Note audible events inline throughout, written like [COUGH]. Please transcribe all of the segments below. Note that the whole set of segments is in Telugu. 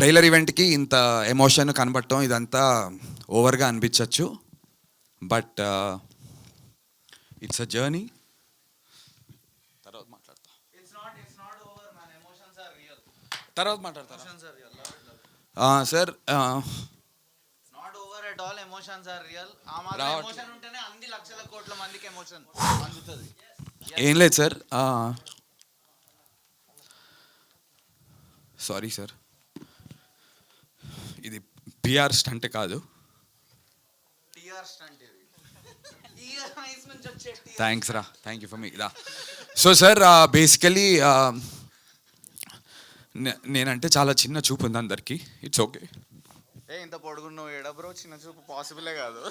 ట్రైలర్ ఈవెంట్కి ఇంత ఎమోషన్ కనబడటం ఇదంతా ఓవర్గా అనిపించవచ్చు బట్ ఇట్స్ అ జర్నీ తర్వాత మాట్లాడతా. తర్వాత real. సార్ [SIGHS] ఏం లేదు సార్ సారీ సార్ ఇది పిఆర్ స్టంట్ కాదు. థ్యాంక్స్ రా. థ్యాంక్ యూ ఫర్ మీ రా. సో సార్ బేసికలీ నేనంటే చాలా చిన్న చూపు ఉంది అందరికీ. ఇట్స్ ఓకే ఏ ఇంత పొడుగు నువ్వు ఎడ బ్రో? చిన్న చూపు పాసిబులే కాదు.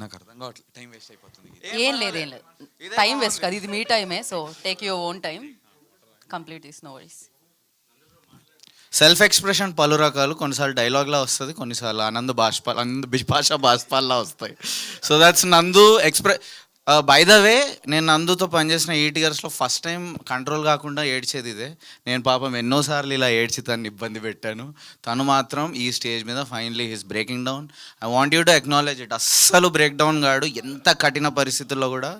నాకు అర్థం కావట్లేదు టైం వేస్ట్ అయిపోతుంది ఏం లేదు ఏం లేదు. Time waste. కాదు ఇది మీ టైమే so take your own time. Complete this no worries. Self expression పలు రకాలు కొన్నిసార్లు డైలాగ్లా వస్తుంది కొన్నిసార్లు ఆనంద్ బాష్పాల్ ఆనంద్ బిపాషా బాష్పాల్లా వస్తాయి. సో దట్స్ నందు ఎక్స్ప్రె బై ద వే నేను నందుతో పనిచేసిన ఎయిట్ ఇయర్స్లో ఫస్ట్ టైం కంట్రోల్ కాకుండా ఏడ్చేది ఇదే. నేను పాపం ఎన్నోసార్లు ఇలా ఏడ్చి తను ఇబ్బంది పెట్టాను. తను మాత్రం ఈ స్టేజ్ మీద finally his breaking down I want you to acknowledge it అస్సలు బ్రేక్ డౌన్ కాడు. ఎంత కఠిన పరిస్థితుల్లో కూడా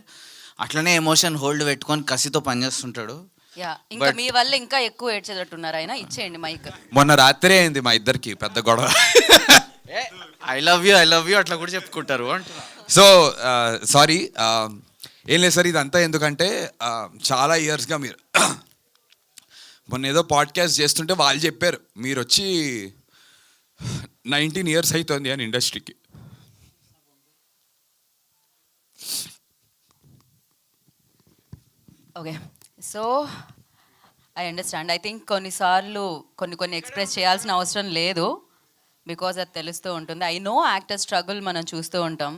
అట్లనే ఎమోషన్ హోల్డ్ పెట్టుకొని కసితో పనిచేస్తుంటాడు. యా ఇంకా మీ వల్ల ఇంకా ఎక్కువ ఏడ్చేటట్టున్నారు ఆయన. ఇచ్చేయండి మైక్. మొన్న రాత్రే అయింది మా ఇద్దరికి పెద్ద గొడవ. I love you I love you అట్లా కూడా చెప్పుకుంటారు అంటున్నా. సో సారీ ఏం లేదు సార్ ఇదంతా ఎందుకంటే చాలా ఇయర్స్గా మీరు [CLEARS THROAT] మొన్న ఏదో పాడ్కాస్ట్ చేస్తుంటే వాళ్ళు చెప్పారు మీరు వచ్చి నైన్టీన్ ఇయర్స్ అవుతుంది అని ఇండస్ట్రీకి. Okay. So I understand. I think కొన్నిసార్లు కొన్ని కొన్ని ఎక్స్ప్రెస్ చేయాల్సిన అవసరం లేదు బికాజ్ అది తెలుస్తూ ఉంటుంది. ఐ నో యాక్టర్ స్ట్రగుల్ మనం చూస్తూ ఉంటాం.